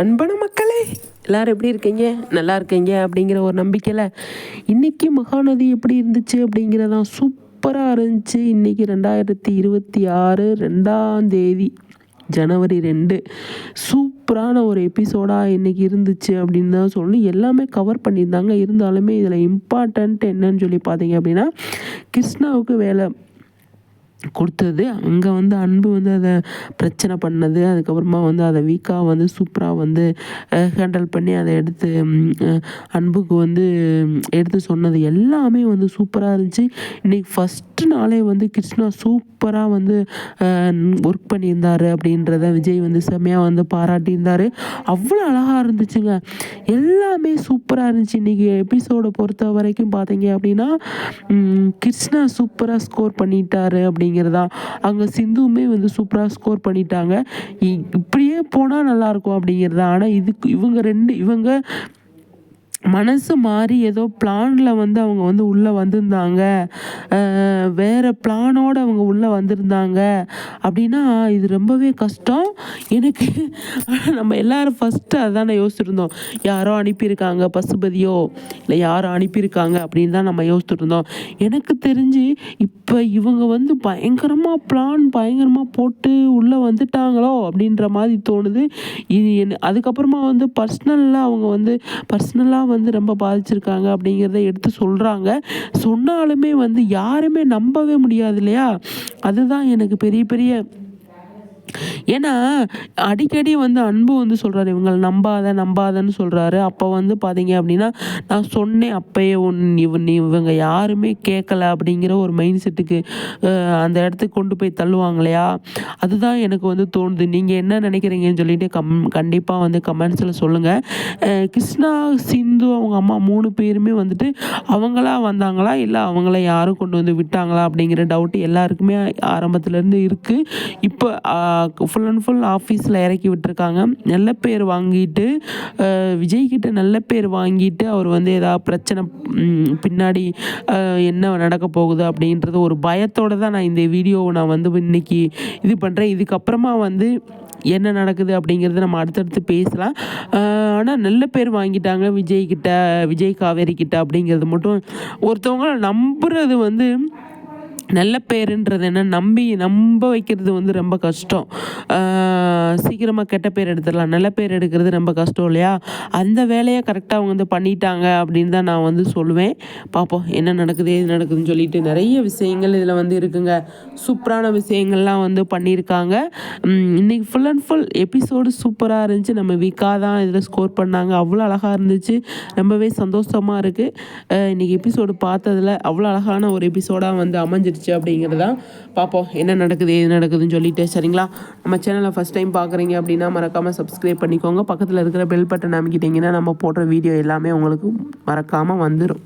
அன்பான மக்களே எல்லாரும் எப்படி இருக்கீங்க? நல்லா இருக்கீங்க அப்படிங்கிற ஒரு நம்பிக்கையில் இன்றைக்கி மகாநதி எப்படி இருந்துச்சு அப்படிங்கிறதான் சூப்பராக இருந்துச்சு. இன்றைக்கி ரெண்டாயிரத்தி இருபத்தி ஆறு ரெண்டாம் தேதி ஜனவரி ரெண்டு. சூப்பரான ஒரு எபிசோடாக இன்றைக்கி இருந்துச்சு அப்படின்னு தான் சொல்லணும். எல்லாமே கவர் பண்ணியிருந்தாங்க. இருந்தாலுமே இதில் இம்பார்ட்டண்ட் என்னன்னு சொல்லி பார்த்தீங்க அப்படின்னா கிருஷ்ணாவுக்கு வேலை கொடுத்தது. அங்கே வந்து அன்பு வந்து அதை பிரச்சனை பண்ணது. அதுக்கப்புறமா வந்து அதை வீக்காக வந்து சூப்பராக வந்து ஹேண்டில் பண்ணி அதை எடுத்து அன்புக்கு வந்து எடுத்து சொன்னது எல்லாமே வந்து சூப்பராக இருந்துச்சு. இன்றைக்கி ஃபஸ்ட்டு நாளே வந்து கிருஷ்ணா சூப்பராக வந்து ஒர்க் பண்ணியிருந்தார் அப்படின்றத விஜய் வந்து செம்மையாக வந்து பாராட்டியிருந்தார். அவ்வளோ அழகாக இருந்துச்சுங்க. எல்லாமே சூப்பராக இருந்துச்சு. இன்றைக்கி எபிசோடை பொறுத்த வரைக்கும் பார்த்தீங்க அப்படின்னா கிருஷ்ணா சூப்பராக ஸ்கோர் பண்ணிட்டாரு அப்படின்னு அப்படிங்கிறதா. அங்கே சிந்துவுமே வந்து சூப்பராக ஸ்கோர் பண்ணிட்டாங்க. இப்படியே போனால் நல்லாயிருக்கும் அப்படிங்கிறதா. ஆனால் இதுக்கு இவங்க ரெண்டு இவங்க மனசு மாறி ஏதோ பிளானில் வந்து அவங்க வந்து உள்ளே வந்திருந்தாங்க. வேறு பிளானோடு அவங்க உள்ளே வந்திருந்தாங்க. அப்படின்னா இது ரொம்பவே கஷ்டம். எனக்கு நம்ம எல்லோரும் ஃபஸ்ட்டு அதானே யோசிச்சுருந்தோம். யாரோ அனுப்பியிருக்காங்க பசுபதியோ? இல்லை யாரோ அனுப்பியிருக்காங்க அப்படின்னு தான் நம்ம யோசிச்சுருந்தோம். எனக்கு தெரிஞ்சு இப்போ இவங்க வந்து பயங்கரமாக பிளான் பயங்கரமாக போட்டு உள்ளே வந்துட்டாங்களோ அப்படின்ற மாதிரி தோணுது. இது அதுக்கப்புறமா வந்து பர்சனலாக அவங்க வந்து பர்சனலாக வந்து ரொம்ப பாதிச்சிருக்காங்க அப்படிங்கிறத எடுத்து சொல்கிறாங்க சொன்னாலுமே வந்து யாருமே நம்பவே முடியாது இல்லையா? அதுதான் எனக்கு பெரிய பெரிய ஏன்னா அடிக்கடி வந்து அன்பு வந்து சொல்கிறாரு இவங்களை நம்பாத நம்பாதன்னு சொல்கிறாரு அப்போ வந்து பார்த்தீங்க அப்படின்னா நான் சொன்னேன் அப்பயே ஒன் இவன் இவங்க யாருமே கேட்கல அப்படிங்கிற ஒரு மைண்ட் செட்டுக்கு அந்த இடத்துக்கு கொண்டு போய் தள்ளுவாங்க இல்லையா அதுதான் எனக்கு வந்து தோணுது. நீங்கள் என்ன நினைக்கிறீங்கன்னு சொல்லிட்டு கம் கண்டிப்பாக வந்து கமெண்ட்ஸில் சொல்லுங்கள் கிருஷ்ணா சிந்து அவங்க அம்மா மூணு பேருமே வந்துட்டு அவங்களா வந்தாங்களா? இல்லை அவங்கள யாரும் கொண்டு வந்து விட்டாங்களா? அப்படிங்கிற டவுட்டு எல்லாருக்குமே ஆரம்பத்துலேருந்து இருக்குது இப்போ ஃபுல் அண்ட் ஃபுல் ஆஃபீஸில் இறக்கி விட்டுருக்காங்க. நல்ல பேர் வாங்கிட்டு விஜய்கிட்ட நல்ல பேர் வாங்கிட்டு அவர் வந்து ஏதாவது பிரச்சனை பின்னாடி என்ன நடக்க போகுது அப்படின்றது ஒரு பயத்தோடு தான் நான் இந்த வீடியோவை நான் வந்து இன்னைக்கு இது பண்ணுறேன் இதுக்கப்புறமா வந்து என்ன நடக்குது அப்படிங்கிறத நம்ம அடுத்தடுத்து பேசலாம். ஆனால் நல்ல பேர் வாங்கிட்டாங்க விஜய் கிட்ட விஜய் காவேரி கிட்ட அப்படிங்கிறது மட்டும் ஒருத்தவங்களை நம்புறது வந்து நல்ல பேருன்றது என்ன? நம்பி நம்ப வைக்கிறது வந்து ரொம்ப கஷ்டம். சீக்கிரமாக கெட்ட பேர் எடுத்துடலாம் நல்ல பேர் எடுக்கிறது ரொம்ப கஷ்டம் இல்லையா? அந்த வேலையை கரெக்டாக அவங்க வந்து பண்ணிட்டாங்க அப்படின்னு தான் நான் வந்து சொல்லுவேன். பார்ப்போம் என்ன நடக்குது எது நடக்குதுன்னு சொல்லிட்டு நிறைய விஷயங்கள் இதில் வந்து இருக்குங்க. சூப்பரான விஷயங்கள்லாம் வந்து பண்ணியிருக்காங்க. இன்றைக்கி ஃபுல் அண்ட் ஃபுல் எபிசோடு சூப்பராக இருந்துச்சு. நம்ம வீக்காக தான் இதில் ஸ்கோர் பண்ணாங்க. அவ்வளோ அழகாக இருந்துச்சு. ரொம்பவே சந்தோஷமாக இருக்குது இன்றைக்கி எபிசோடு பார்த்ததில் அவ்வளோ அழகான ஒரு எபிசோடாக வந்து அமைஞ்சிருச்சு அப்படிங்கிறதான் பார்ப்போம். என்ன நடக்குது எது நடக்குதுன்னு சொல்லிட்டு சரிங்களா? நம்ம சேனலை ஃபஸ்ட் டைம் பார்க்குறீங்க அப்படின்னா மறக்காமல் சப்ஸ்கிரைப் பண்ணிக்கோங்க. பக்கத்தில் இருக்கிற பெல் பட்டன் அமைக்கிட்டிங்கன்னா நம்ம போடுற வீடியோ எல்லாமே உங்களுக்கு மறக்காமல் வந்துடும்